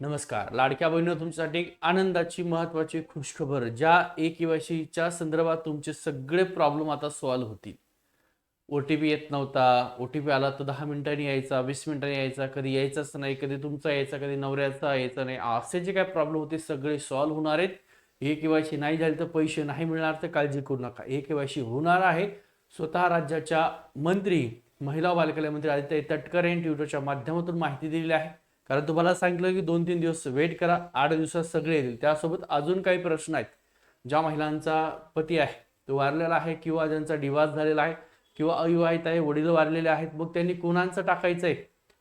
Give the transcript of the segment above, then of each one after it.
नमस्कार. लाडक्या बहिणी तुमच्यासाठी एक आनंदाची महत्वाची खुशखबर ज्या ए केवायसीच्या संदर्भात तुमचे सगळे प्रॉब्लेम आता सॉल्व्ह होतील. ओ टी पी येत नव्हता. ओ टी पी आला तर दहा मिनिटांनी यायचा वीस मिनिटांनी यायचा कधी यायचाच नाही कधी तुमचा यायचा कधी नवऱ्याचा यायचा नाही. असे जे काय प्रॉब्लेम होते सगळे सॉल्व्ह होणार आहेत. ए केवायसी नाही झाले तर पैसे नाही मिळणार तर काळजी करू नका. ए केवायसी होणार आहे. स्वतः राज्याच्या मंत्री महिला व बालकल्याण मंत्री आदित्य तटकर यांनी ट्विटरच्या माध्यमातून माहिती दिलेली आहे. कारण तुम्हाला सांगितलं की दोन तीन दिवस वेट करा आठ दिवसात सगळे येतील. त्यासोबत अजून काही प्रश्न आहेत. ज्या महिलांचा पती आहे तो वारलेला आहे किंवा ज्यांचा डिवास झालेला आहे किंवा अविवाहित आहे वडील वारलेले आहेत मग त्यांनी कोणाचं टाकायचं आहे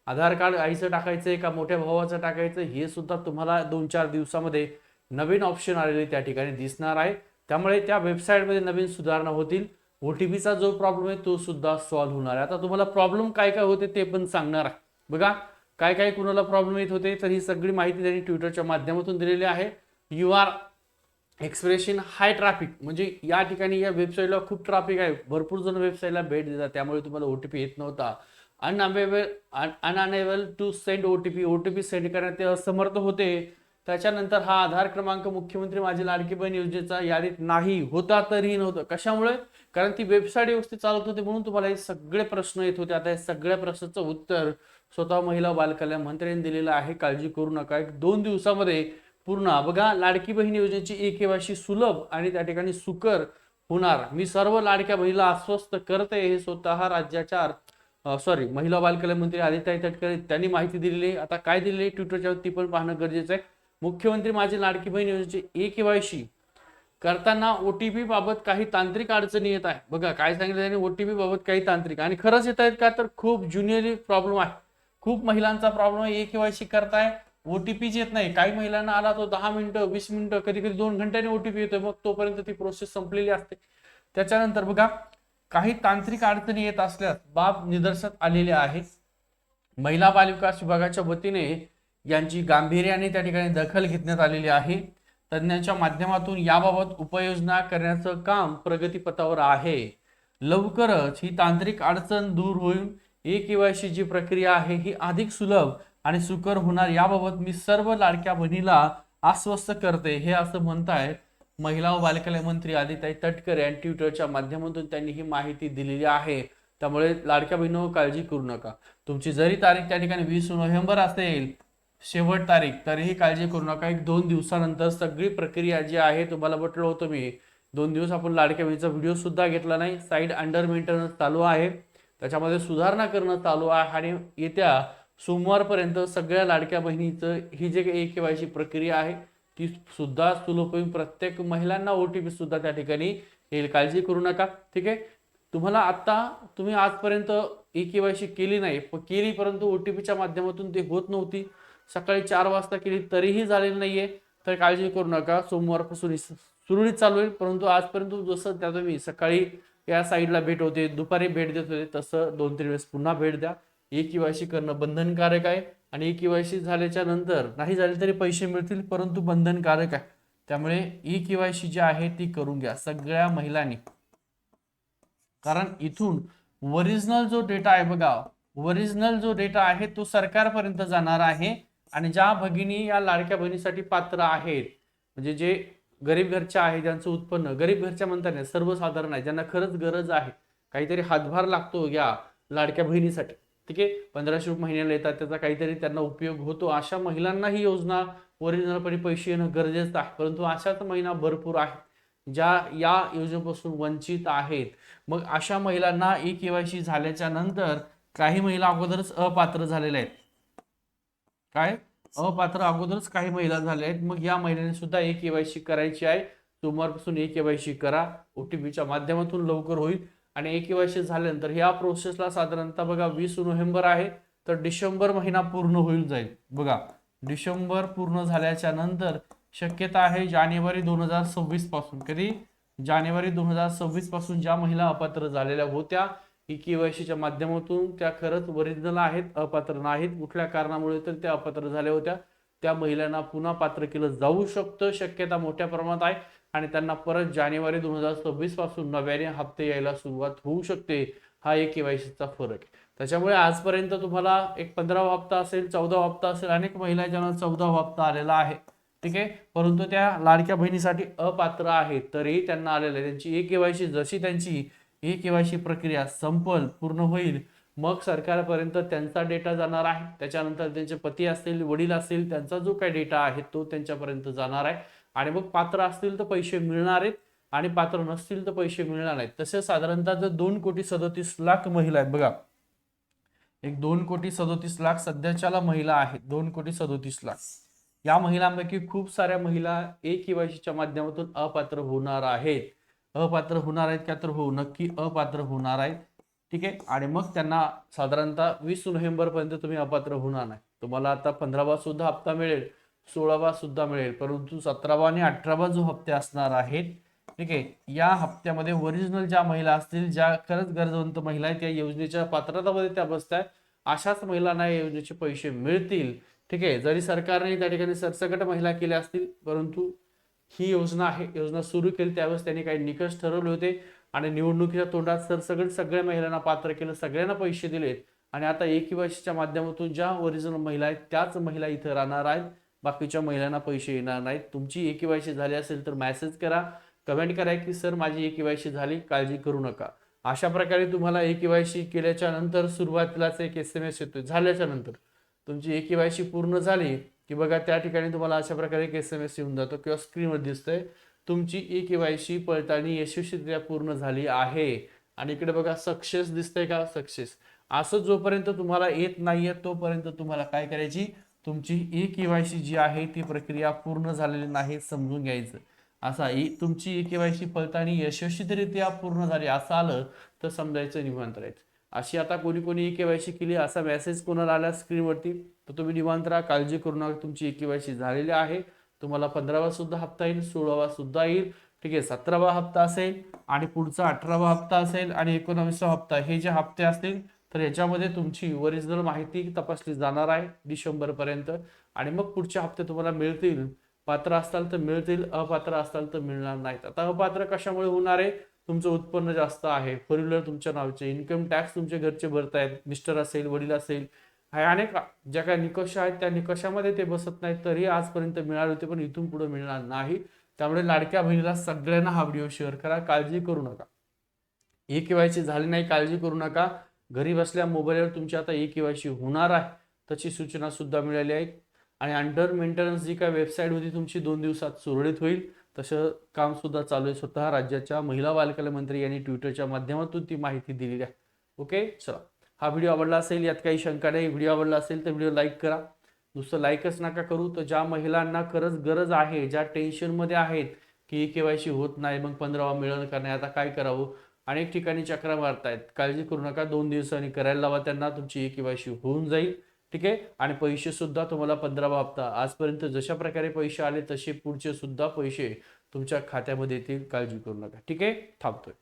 आधार कार्ड आईचं टाकायचं आहे का मोठ्या भावाचं टाकायचं हे सुद्धा तुम्हाला दोन चार दिवसामध्ये नवीन ऑप्शन आलेले त्या ठिकाणी दिसणार आहे. त्यामुळे त्या वेबसाईटमध्ये नवीन सुधारणा होतील. ओ टी पीचा जो प्रॉब्लेम आहे तो सुद्धा सॉल्व्ह होणार आहे. आता तुम्हाला प्रॉब्लेम काय काय होते ते पण सांगणार आहे. बघा काय काय कुणाला प्रॉब्लेम येत होते तर ही सगळी माहिती त्यांनी ट्विटरच्या माध्यमातून दिलेली आहे. You are expression high traffic म्हणजे या ठिकाणी या वेबसाईटला खूप ट्रॅफिक आहे. भरपूर जण वेबसाईटला भेट देतात. त्यामुळे तुम्हाला ओ टी पी येत नव्हता. Unavailable unable to send O T P O T P send करण्यात ते असमर्थ होते. त्याच्यानंतर हा आधार क्रमांक मुख्यमंत्री माझी लाडकी बहीण योजनेचा यादीत नाही. होता तरीही नव्हतं. कशामुळे? कारण ती वेबसाईट व्यवस्थित चालत होती म्हणून तुम्हाला हे सगळे प्रश्न येत होते. आता या सगळ्या प्रश्नाचं उत्तर स्वतः महिला बालकल्याण मंत्र्यांनी दिलेलं आहे. काळजी करू नका. एक दोन दिवसामध्ये पूर्ण बघा लाडकी बहीण योजनेची एक केवायसी सुलभ आणि त्या ठिकाणी सुकर होणार. मी सर्व लाडक्या बहिणीला आश्वस्त करते हे स्वतः राज्याच्या सॉरी महिला बालकल्याण मंत्री आदित्य तटकरे त्यांनी माहिती दिलेली आहे. आता काय दिलेली ट्विटरच्या ती पण पाहणं गरजेचं आहे. मुख्यमंत्री माझी लाडकी बहीण योजनेची ए केवायसी करताना ओटीपी बाबत काही तांत्रिक अडचणी येत आहे. बघा काय सांगितलं त्यांनी? ओटीपी बाबत काही तांत्रिक. आणि खरंच येत आहेत का? तर खूप ज्युनियरली प्रॉब्लेम आहे. खूप महिलांचा प्रॉब्लेम आहे. ए केवायसी करताय ओटीपीच येत नाही. काही महिलांना आला तो दहा मिनिटं वीस मिनिटं कधी कधी दोन घंट्याने ओटीपी येतोय. मग तोपर्यंत ती प्रोसेस संपलेली असते. त्याच्यानंतर बघा काही तांत्रिक अडचणी येत असल्यास बाब निदर्शनात आलेले आहे. महिला बालविकास विभागाच्या वतीने यांची गांभीर्याने त्या ठिकाणी दखल घेतण्यात आलेली आहे. तज्ज्ञांच्या माध्यमातून याबाबत उपाययोजना करण्याचं काम प्रगतीपथावर आहे. लवकरच ही तांत्रिक अडचण दूर होईल. ए केवायसी जी प्रक्रिया आहे ही अधिक सुलभ आणि सुकर होणार याबाबत मी सर्व लाडक्या बहिणीला आश्वस्त करते. हे असं म्हणताय महिला व बालकल्याण मंत्री आदिताई तटकर यांनी ट्विटरच्या माध्यमातून त्यांनी ही माहिती दिलेली आहे. त्यामुळे लाडक्या बहिणीवर काळजी करू नका. तुमची जरी तारीख त्या ठिकाणी वीस नोव्हेंबर असेल शेवट तारीख तरीही काळजी करू नका. एक दोन दिवसानंतर सगळी प्रक्रिया जी आहे तुम्हाला म्हटलं होतं मी. दोन दिवस आपण लाडक्या बहिणीचा व्हिडिओ सुद्धा घेतला नाही. साईड अंडर मेंटेनन्स चालू आहे. त्याच्यामध्ये सुधारणा करणं चालू आहे आणि येत्या सोमवारपर्यंत सगळ्या लाडक्या बहिणीचं ही जे काही केवायची प्रक्रिया आहे ती सुद्धा सुलभ होईल. प्रत्येक महिलांना ओ टी पी सुद्धा त्या ठिकाणी येईल. काळजी करू नका. ठीक आहे? तुम्हाला आत्ता तुम्ही आजपर्यंत ई केवायसी केली नाही. केली परंतु ओ टी पीच्या माध्यमातून ते होत नव्हती. सकाळी चार वाजता केली तरीही झालेली नाहीये. तर काळजी करू नका. सोमवारपासून सुरळीत चालू होईल. परंतु आजपर्यंत जसं त्या तुम्ही सकाळी या साईडला भेट होते दुपारी भेट देत होते तसं दोन तीन वेळेस पुन्हा भेट द्या. ई केवायसी करणं बंधनकारक आहे आणि ई केवायसी झाल्याच्यानंतर नाही झाले तरी पैसे मिळतील परंतु बंधनकारक आहे. त्यामुळे ई केवायसी जी आहे ती करून घ्या सगळ्या महिलांनी. कारण इथून ओरिजिनल जो डेटा आहे बघा ओरिजिनल जो डेटा आहे तो सरकारपर्यंत जाणार आहे. आणि ज्या भगिनी या लाडक्या बहिणीसाठी पात्र आहेत म्हणजे जे गरीब घरच्या आहे ज्यांचं उत्पन्न. गरीब घरच्या म्हणता नाही सर्वसाधारण आहे ज्यांना खरंच गरज आहे. काहीतरी हातभार लागतो या लाडक्या बहिणीसाठी. ठीक आहे? पंधराशे रुपये महिन्याला येतात त्याचा काहीतरी त्यांना उपयोग होतो. अशा महिलांना ही योजना ओरिजिनलपणे पैसे येणं गरजेचं आहे. परंतु अशाच महिला भरपूर आहेत ज्या या योजनेपासून वंचित आहेत. मग अशा महिलांना ई केवायसी झाल्याच्यानंतर काही महिला अगोदरच अपात्र झालेल्या आहेत. काय? अपात्र अगोदरच काही महिला झाल्या आहेत. मग या महिलांनी सुद्धा ए केवायसी करायची आहे. सोमवारपासून ए केवायसी करा. ओटीपीच्या माध्यमातून लवकर होईल. आणि ए केवायसी झाल्यानंतर ह्या प्रोसेसला साधारणतः बघा वीस नोव्हेंबर आहे. तर डिसेंबर महिना पूर्ण होईल जाईल. बघा डिसेंबर पूर्ण झाल्याच्यानंतर शक्यता आहे जानेवारी दोन हजार सव्वीसपासून. कधी? जानेवारी दोन हजार सव्वीसपासून ज्या महिला अपात्र झालेल्या होत्या ई केवायसीच्या माध्यमातून त्या खरंच ओरिजिनल आहेत अपात्र नाहीत. कुठल्या कारणामुळे तर त्या अपात्र झाल्या होत्या. त्या महिलांना पुन्हा पात्र केलं जाऊ शकतं शक्यता मोठ्या प्रमाणात आहे. आणि त्यांना परत जानेवारी दोन हजार सव्वीसपासून नव्याने हप्ते यायला सुरुवात होऊ शकते. हा एक केवायसीचा फरक आहे. त्याच्यामुळे आजपर्यंत तुम्हाला एक पंधरावा हप्ता असेल चौदावा हप्ता असेल अनेक महिला ज्यांना चौदावा हप्ता आलेला आहे. ठीक आहे? परंतु त्या लाडक्या बहिणीसाठी अपात्र आहेत तरीही त्यांना आलेलं आहे. त्यांची एक केवायसी जशी त्यांची ही केवायसी प्रक्रिया संपल पूर्ण होईल मग सरकारपर्यंत त्यांचा डेटा जाणार आहे. त्याच्यानंतर त्यांचे पती असतील वडील असतील त्यांचा जो काही डेटा आहे तो त्यांच्यापर्यंत जाणार आहे. आणि मग पात्र असतील तर पैसे मिळणार आहेत आणि पात्र नसतील तर पैसे मिळणार नाहीत. तसेच साधारणतः जर दोन कोटी सदतीस लाख महिला आहेत बघा. एक दोन कोटी सदोतीस लाख सध्याच्याला महिला आहेत दोन कोटी सदोतीस लाख. या महिलांपैकी खूप साऱ्या महिला ए केवायसीच्या माध्यमातून अपात्र होणार आहेत. अपात्र होणार आहेत का तर हो नक्की अपात्र होणार आहेत. ठीक आहे? आणि मग त्यांना साधारणतः वीस नोव्हेंबर पर्यंत तुम्ही अपात्र होणार नाही. तुम्हाला आता पंधरावा सुद्धा हप्ता मिळेल सोळावा सुद्धा मिळेल परंतु सतरावा आणि अठरावा जो हप्ते असणार आहेत ठीक आहे? या हप्त्यामध्ये ओरिजिनल ज्या महिला असतील ज्या खरंच गरजवंत महिला आहेत त्या योजनेच्या पात्रतामध्ये त्या बसताय. अशाच महिलांना या योजनेचे पैसे मिळतील. ठीक आहे? जरी सरकारने त्या ठिकाणी सरसकट महिला केल्या असतील परंतु ही योजना आहे योजना सुरू केली त्यावेळेस त्यांनी काही निकष ठरवले होते आणि निवडणुकीच्या तोंडात सरसकट सगळ्या महिलांना पात्र केलं सगळ्यांना पैसे दिलेत आणि आता एकीवाशीच्या माध्यमातून ज्या ओरिजिनल महिला आहेत त्याच महिला इथं राहणार आहेत. बाकीच्या महिलांना पैसे येणार नाहीत. तुमची एकीवायशी झाली असेल तर मॅसेज करा. कमेंट करा की सर माझी एकीवायशी झाली काळजी करू नका. अशा प्रकारे तुम्हाला एकीवायशी केल्याच्यानंतर सुरुवातीलाच एक एस एम एस येतोय. झाल्याच्यानंतर. तुमची एकीवायशी पूर्ण झाली की बघा त्या ठिकाणी तुम्हाला अशा प्रकारे एक एस एम एस येऊन जातो किंवा स्क्रीनवर दिसतंय. तुमची ई सी पडताळणी यशस्वीरित्या पूर्ण झाली आहे. आणि इकडे बघा सक्सेस दिसतंय का? सक्सेस. असं जोपर्यंत तुम्हाला येत नाहीये तोपर्यंत तुम्हाला काय करायची? तुमची ई केवायसी जी आहे ती प्रक्रिया पूर्ण झालेली नाही समजून घ्यायचं. असा ई तुमची ई सी पडताळणी यशस्वीरित्या पूर्ण झाली असं आलं तर समजायचं निवांत राहायचं. अशी आता कोणी कोणी ई केवायसी केली असा मेसेज कोणाला आला स्क्रीनवरती तर तुम्ही निवांत राहा काळजी करू नका तुमची ई केवायसी झालेली आहे. तुम्हाला पंधरावा सुद्धा हप्ता येईल सोळावा सुद्धा येईल. ठीक आहे सतरावा हप्ता असेल आणि पुढचा अठरावा हप्ता असेल आणि एकोणावीसवा हप्ता हे जे हप्ते असतील तर याच्यामध्ये तुमची ओरिजिनल माहिती तपासली जाणार आहे डिसेंबर पर्यंत. आणि मग पुढचे हप्ते तुम्हाला मिळतील. पात्र असाल तर मिळतील अपात्र असाल तर मिळणार नाहीत. आता अपात्र कशामुळे होणार आहे? तुमचं उत्पन्न जास्त आहे फोर व्हीलर तुमच्या नावचे इन्कम टॅक्स तुमचे घरचे भरतायत मिस्टर असेल वडील असेल हे अनेक ज्या काही निकष आहेत त्या निकषामध्ये ते बसत नाहीत तरी आजपर्यंत मिळाले होते पण इथून पुढे मिळणार नाही. त्यामुळे लाडक्या बहिणीला सगळ्यांना हा व्हिडिओ शेअर करा काळजी करू नका. ई केवायसी झाली नाही काळजी करू नका. घरी बसल्या मोबाईलवर तुमची आता ई केवायसी होणार आहे तशी सूचना सुद्धा मिळाली आहे आणि अंडर मेंटेनन्स जी काय वेबसाईट होती तुमची दोन दिवसात सुरळीत होईल. तसं कामसुद्धा चालू आहे. स्वतः राज्याच्या महिला बालकल्याण मंत्री यांनी ट्विटरच्या माध्यमातून ती माहिती दिलेली आहे. ओके चला. हा व्हिडिओ आवडला असेल यात काही शंका नाही. व्हिडिओ आवडला असेल तर व्हिडिओ लाईक करा. नुसतं लाईकच नका करू. तर ज्या महिलांना खरंच गरज आहे ज्या टेन्शनमध्ये आहेत की केवायसी होत नाही मग पंधरावा मिळणं का नाही आता काय करावं? अनेक ठिकाणी चक्रा मारतायत. काळजी करू नका. दोन दिवसांनी करायला लावा त्यांना. तुमची केवायसी होऊन जाईल. ठीक आहे? आणि पैसे सुद्धा तुम्हाला पंधरावा हप्ता. आजपर्यंत जशा प्रकारे पैसे आले तसे पुढचे सुद्धा पैसे तुमच्या खात्यामध्ये येतील. काळजी करू नका. ठीक आहे? थांबतोय.